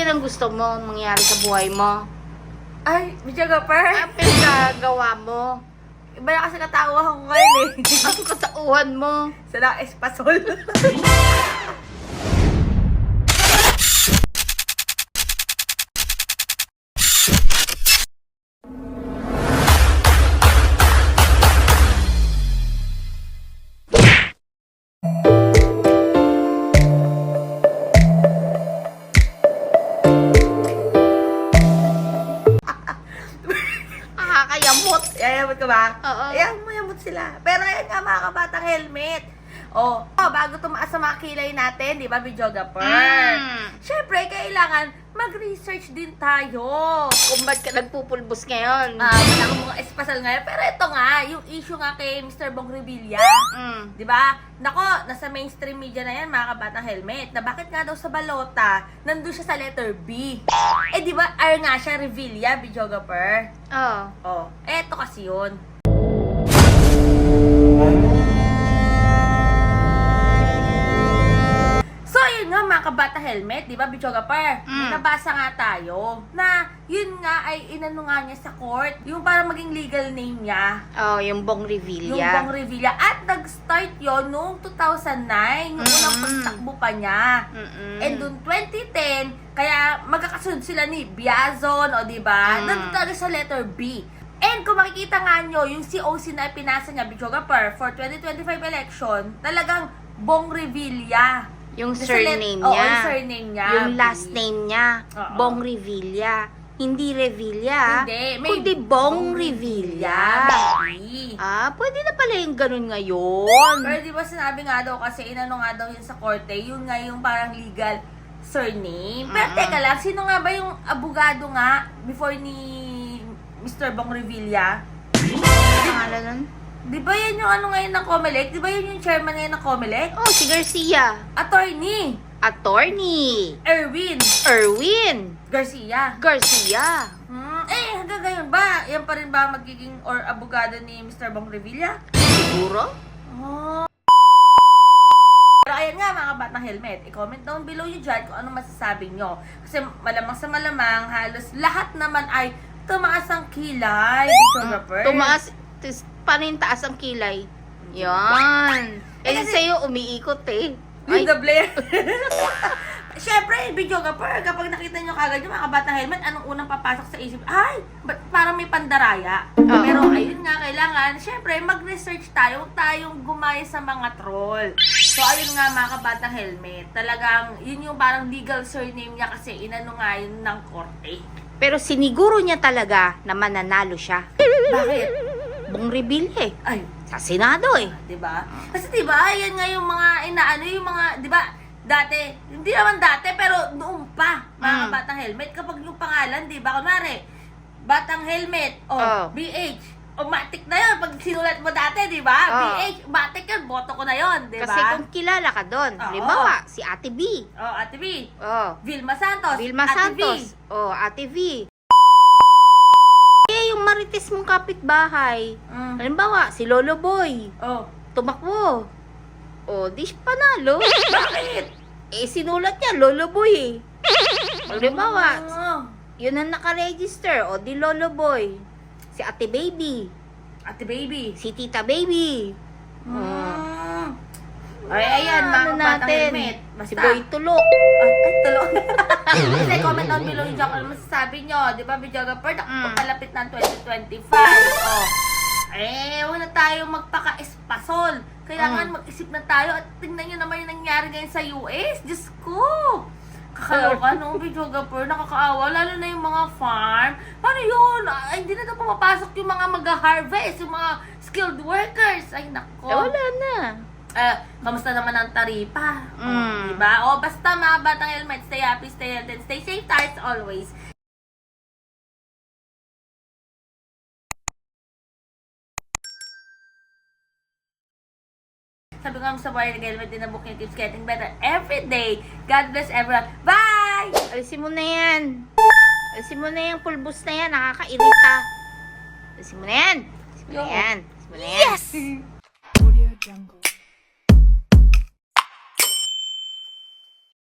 yan ang gusto mo mangyari sa buhay mo? Ay, videographer. Ang pinagagawa mo? Iba na kasi katawa ko ngayon eh. Ang katauhan mo? Sa lang espasol. ka ba? Oo. Ayan, mayamot sila. Pero ayan nga mga kabatang helmet. Oh, oh, bago tumaas sa mga kilay natin, di ba, videographer? Mm. Siyempre, kailangan mag-research din tayo. Kung ba't ka nagpupulbos ngayon? Ah, akong mga espasal ngayon. Pero ito nga, yung issue nga kay Mr. Bong Revilla. Mm. Di ba? Nako, nasa mainstream media na yan, mga kabatang helmet. Na bakit nga daw sa balota, nandun siya sa letter B. Eh, di ba, R nga siya, Revilla, videographer. Oh. Oh, eto kasi yun. Mga kabata helmet, di ba, Bichoga Par? Mm. Nabasa nga tayo na yun nga ay inano nga niya sa court, yung para maging legal name niya, Oh, yung Bong yung Revilla. Bong Revilla. At nag-start yon noong 2009, yung unang Mm. pagtakbo pa niya. Mm-mm. And noong 2010, kaya magkakasunod sila ni Biazon, o di ba? Mm. Talaga sa letter B. And kung makikita nga nyo, yung COC na pinasa niya, Bichoga Per, for 2025 election, talagang Bong Revilla. Yung let- surname Oo, niya. yung surname niya. Yung last name niya. Oo. Bong Revilla. Hindi Revilla. Hindi. May Kundi Bong Revilla. B. Ah, pwede na pala yung ganun ngayon. Pero di ba sinabi nga daw kasi inano nga daw yun sa korte, yun nga yung parang legal surname. Pero Mm-mm. teka lang, sino nga ba yung abogado nga before ni Mr. Bong Revilla? Ano pangalan nun? Di ba yan yung ano ngayon ng Comelec? Di ba yun yung chairman ngayon ng Comelec? Oh, si Garcia. Attorney Attorney. Erwin Erwin Garcia. Garcia. Hmm, eh, hanggang ngayon ba? Yan pa rin ba magiging or abogado ni Mr. Bong Revilla? Siguro? Oh. Pero ayan nga mga batang helmet, i-comment down below nyo dyan kung ano masasabi nyo. Kasi malamang sa malamang, halos lahat naman ay tumaas ang kilay. Photographer. Tumaas. Paano yung taas ang kilay? Yan. Eh, Eh, sa'yo umiikot eh. Ay, The Blair. Siyempre, videographer, kapag nakita nyo kagad yung mga kabatang helmet, anong unang papasok sa isip? Ay, ba't parang may pandaraya? Oo. Pero ayun nga, kailangan, siyempre, mag-research tayo. Huwag tayong gumaya sa mga troll. So, ayun nga, mga kabatang helmet. Talagang, yun yung parang legal surname niya kasi inano nga yun ng korte. pero siniguro niya talaga na mananalo siya. Bakit? Bong Revilla eh. Ay, Sa Senado eh. 'di ba? Kasi 'di ba, yan nga yung mga inaano yung mga 'di ba? Dati, hindi naman dati pero noon pa, mga Mm. batang helmet kapag yung pangalan, 'di ba? Kunwari, batang helmet o Oh. BH. Automatic na yun pag sinulat mo dati, 'di ba? Oh. BH, automatic yun, boto ko na yun, 'di ba? Kasi kung kilala ka doon, Oo. halimbawa, si Ate B. Oh, Ate B, Oh, Vilma Santos, Vilma Ate Santos. V. Oh, Ate V. Eh, yung marites mong kapitbahay. Mm. Halimbawa, si Lolo Boy. Oh. Tumakbo. Oh, di siya panalo. Bakit? eh, sinulat niya, Lolo Boy eh. Halimbawa, Oh. yun ang nakaregister. O, di Lolo Boy. Si Ate Baby. Ate Baby. Si Tita Baby. Mm. Ay, ayan, mga Ano natin? helmet. Si Basta. Boy Tulok. Ay, ay tulo. Kasi comment down below yung joke. Ano masasabi nyo? Di ba, videographer? Mm. Papalapit ng 2025. Oh. Eh, wala tayo magpaka-espasol. Kailangan Mm. mag-isip na tayo at tingnan nyo naman yung nangyari ngayon sa US. Diyos ko! Kakaloka, no? Videographer, nakakaawa. Lalo na yung mga farm. Paano yun? Ay, hindi na daw pumapasok yung mga mag-harvest, yung mga skilled workers. Ay, nako. Eh, wala na. Eh, kamusta naman ang taripa? Mm. Oh, diba? O, basta mga batang helmet, stay happy, stay healthy, and stay safe tayo always. Sabi ko nga sa buhay ng helmet din na booking keeps getting better every day. God bless everyone. Bye! Alisin mo na yan. Alisin mo na yung pulbos na yan. Nakakairita. Alisin mo na yan. Alisin mo na yan. Alisin mo na yan. Yes! Audio Jungle.